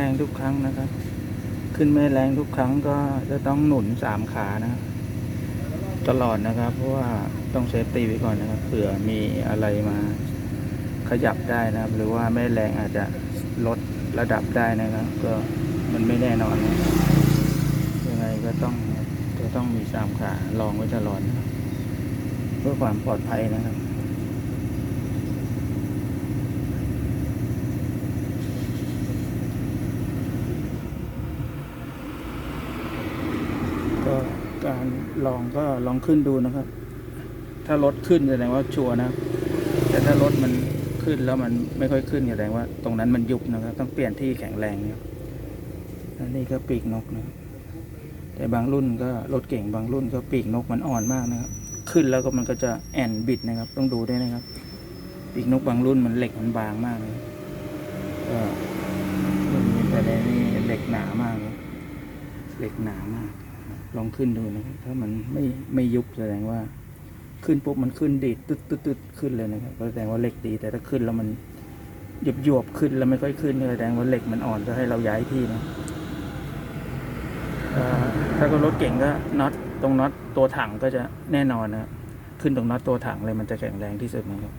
แรงทุกครั้งนะครับ ขึ้นแม่แรงทุกครั้งก็จะต้องหนุนสามขานะ ตลอดนะครับ เพราะว่าต้องเซฟตี้ไว้ก่อนนะครับ เผื่อมีอะไรมาขยับได้นะครับ หรือว่าแม่แรงอาจจะลดระดับได้นะครับ ก็มันไม่แน่นอนนะยังไงก็ต้องจะต้องมีสามขาลองไว้ตลอดนะเพื่อความปลอดภัยนะครับ ก็การลองก็ลองขึ้นดูนะครับ ถ้ารถขึ้นแสดงว่าชัวร์นะ แต่ถ้ารถมันขึ้นแล้วมันไม่ค่อยขึ้นแสดงว่า ตรงนั้นมันยุบนะครับ ต้องเปลี่ยนที่แข็งแรงนะครับอันนี้ก็ปีกนกนะแต่บางรุ่นก็รถเก่งบางรุ่นก็ปีกนกมันอ่อนมากนะครับ ขึ้นแล้วก็มันก็จะแอนบิดนะครับ ต้องดูด้วยนะครับ ปีกนกบางรุ่นมันเหล็กมันบางมากเลยก็รุ่นนี้แต่ในนี่เหล็กหนามากเลยเหล็กหนามาก ลองขึ้นดูนะครับถ้ามันไม่ไม่ยุบแสดงว่า ขึ้นปุ๊บมันขึ้นดีดตึ๊ดตึ๊ดตึ๊ดขึ้นเลยนะครับก็แสดงว่าเหล็กดี แต่ถ้าขึ้นแล้วมันหยบหยบขึ้นแล้วไม่ค่อยขึ้นแสดงว่าเหล็กมันอ่อนก็ให้เราย้ายที่นะถ้าก็รถเก่งก็น็อตตรงน็อตตัวถังก็จะแน่นอนนะครับขึ้นตรงน็อตตัวถังเลยมันจะแข็งแรงที่สุดนะครับ